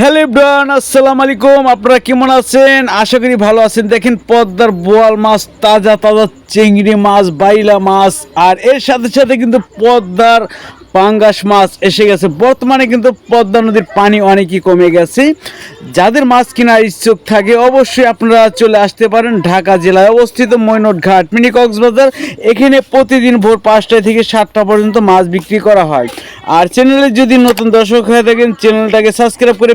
Hello Ibran আসসালামু আলাইকুম। আপনারা কেমন আছেন? আশা করি ভালো আছেন। দেখেন পদ্মার বোয়াল মাছ, তাজা তাজা চিংড়ি মাছ, বাইলা মাছ, আর এর সাথে সাথে কিন্তু পদ্মার পাঙ্গাস মাছ এসে গেছে। বর্তমানে কিন্তু পদ্মা নদীর পানি অনেকই কমে গেছে। যাদের মাছ কেনার ইচ্ছুক থাকে, অবশ্যই আপনারা চলে আসতে পারেন ঢাকা জেলায় অবস্থিত মৈনট ঘাট মিনি কক্সবাজার। এখানে প্রতিদিন ভোর পাঁচটা থেকে সাতটা পর্যন্ত মাছ বিক্রি করা হয়। আর চ্যানেলে যদি নতুন দর্শক হয়ে থাকেন, চ্যানেলটাকে সাবস্ক্রাইব করে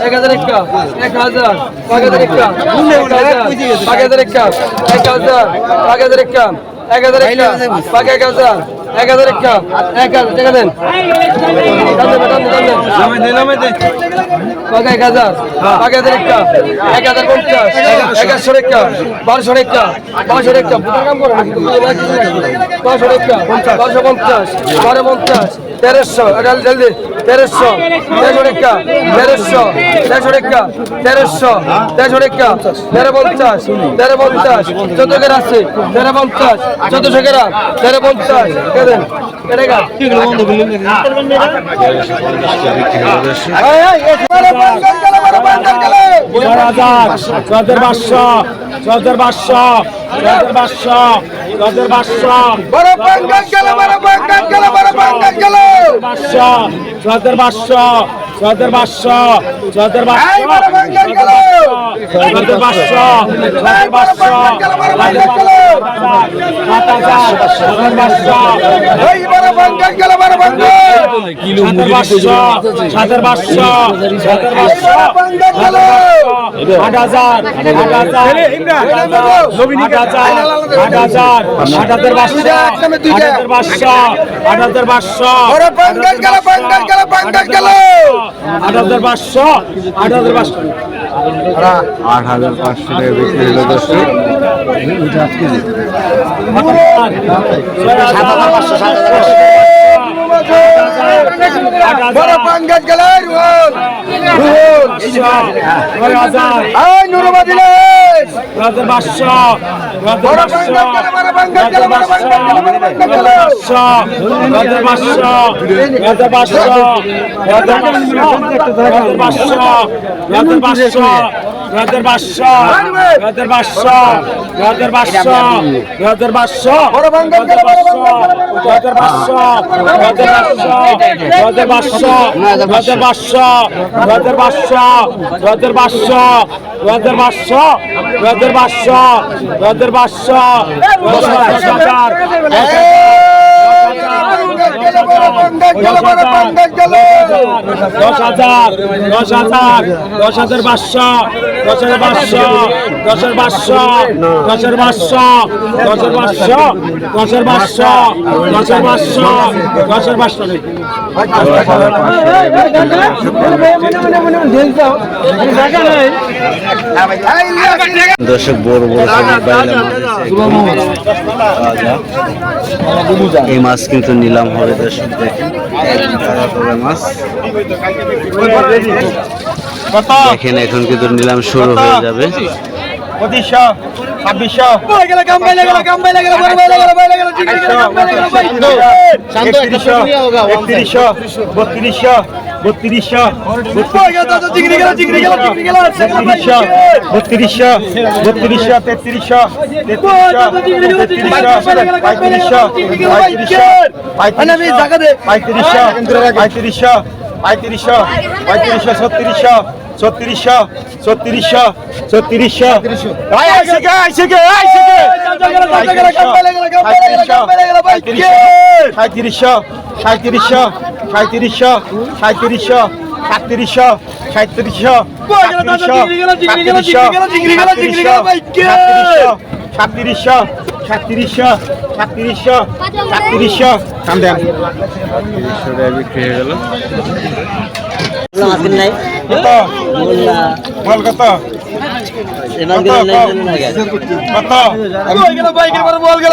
এক হাজার এক এক হাজার পাঁচ হাজার এক কাপ পাঁচ হাজার এক এক হাজার পাঁচ হাজার এক হাজার এক এক হাজার এক হাজার এক কাপ এক হাজার এক হাজার একটা এক হাজার একটা বারোশোর একটা বারোশোর একটা কাম করে একটা বারোশো পঞ্চাশ বারো পঞ্চাশ তেরোশো জলদি তেরোশো তেরোশো রেখা তেরোশো তেরোশো রেখা তেরোশো তেরোশো রেখা তেরো পঞ্চাশ তেরো পঞ্চাশ চোদ্দ কেরা আছে তেরো পঞ্চাশ চোদ্দশো কেরা তেরো পঞ্চাশ কেদেন চোদ্দের পাঁচশো চোদ্দের পাঁচশো চোদ্দের পাঁচশো গজের পাঁচশো বড় পাঙ্গাস গেল বড় পাঙ্গাস গেল বড় পাঙ্গাস গেল। পাঁচশো গজের পাঁচশো গজের পাঁচশো গজের পাঁচশো গজের পাঁচশো গজের পাঁচশো গজের পাঁচশো আট হাজার পাঁচশো আট হাজার পাঁচশো আট হাজার পাঁচশো টাকা বিক্রি হলো দর্শক। বড় পাঙ্গাজ গেল রুহল। রুহল আই নুরবা দিলে রাজা বাদশা বড় পাঙ্গাজ গেল, বড় পাঙ্গাজ গেল, বড় পাঙ্গাজ গেল, বড় পাঙ্গাজ গেল। রাজা বাদশা রাজা বাদশা রাজা বাদশা রাজা বাদশা রাজা বাদশা রাতের পাঁচশো পাঁচশো রাতের পাঁচশো পাঁচশো রাতের পাঁচশো পাঙ্গাস গেল বড় পাঙ্গাস রাতের পাঁচশো পাঁচশো রাতের পাঁচশো রাতের পাঁচশো রাতের পাঁচশো রাতের পাঁচশো রাতের পাঁচশো রাতের পাঁচশো দশ হাজার দশ হাজার দশ হাজার দশ হাজার পাঁচশো দশ হাজার পাঁচশো পাঁচশো দর্শক বড় বড়। এই মাছ কিন্তু নিলাম হবে দর্শক। দেখেন এখন কিন্তু নিলাম শুরু হয়ে যাবে পঁচিশশো ছাব্বিশশো একত্রিশশো বত্রিশশো বত্রিশশো বত্রিশশো বত্রিশশো বত্রিশশো তেত্রিশশো তেত্রিশশো পঁয়ত্রিশশো পঁয়ত্রিশশো পঁয়ত্রিশশো পঁয়ত্রিশশো ছত্রিশশো ছত্রিশশো ছত্রিশশো ছত্রিশশো। গে সাঁত্রিশশো সাঁত্রিশশো সাঁত্রিশশো সাঁত্রিশশো সাঁত্রিশশো সাঁত্রিশশো সাঁত্রিশশো সাঁত্রিশশো সাঁত্রিশশো সাঁত্রিশশো সাঁত্রিশশো কাম দেন। তিরিশশো টাকা বিক্রি হয়ে গেল। কত? বল কত? বল গেল বাইকের। পরে বল গেল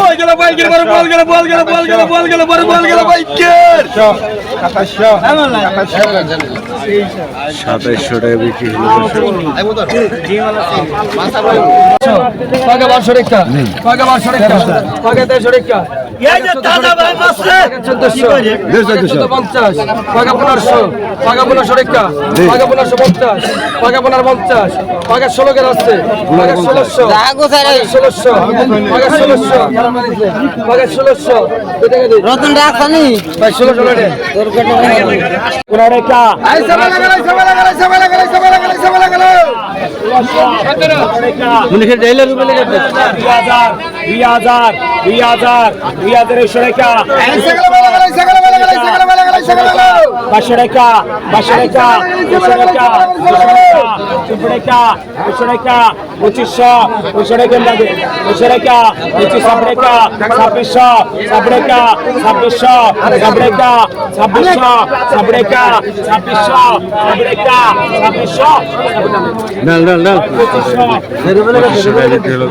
বল গেল বল গেল বাইকের বল গেল বাইকের পরে বল গেল বল বল গেল কাকা সাতাইশশো টাকা বিক্রি হলো। পাকা বারোশো রেখা পাকা বারোশো রেখা পাকা তেরোশো রেখা চোদ্দশো পঞ্চাশ পাকা পনেরোশো পাকা পনেরোশো রেখা পাকা পনেরোশো পঞ্চাশ পাকা পনেরো পঞ্চাশ পাকা ষোলো গেল আসছে পাকা ষোলোশো ষোলোশো পাকা ষোলোশো পাকা ষোলোশো রতন রাখছানি ভাই ষোলোশো রে কোন রেখা দুই হাজার দুই হাজার দুই হাজার দুই হাজার একশো রেখা পাঁচশো রেখা পাঁচশো রেখা দুশো রেখা দুশো রেখা দুশো রেখা পঁচিশশো দুশো রেখা দুশো ডাল ডাল ডাল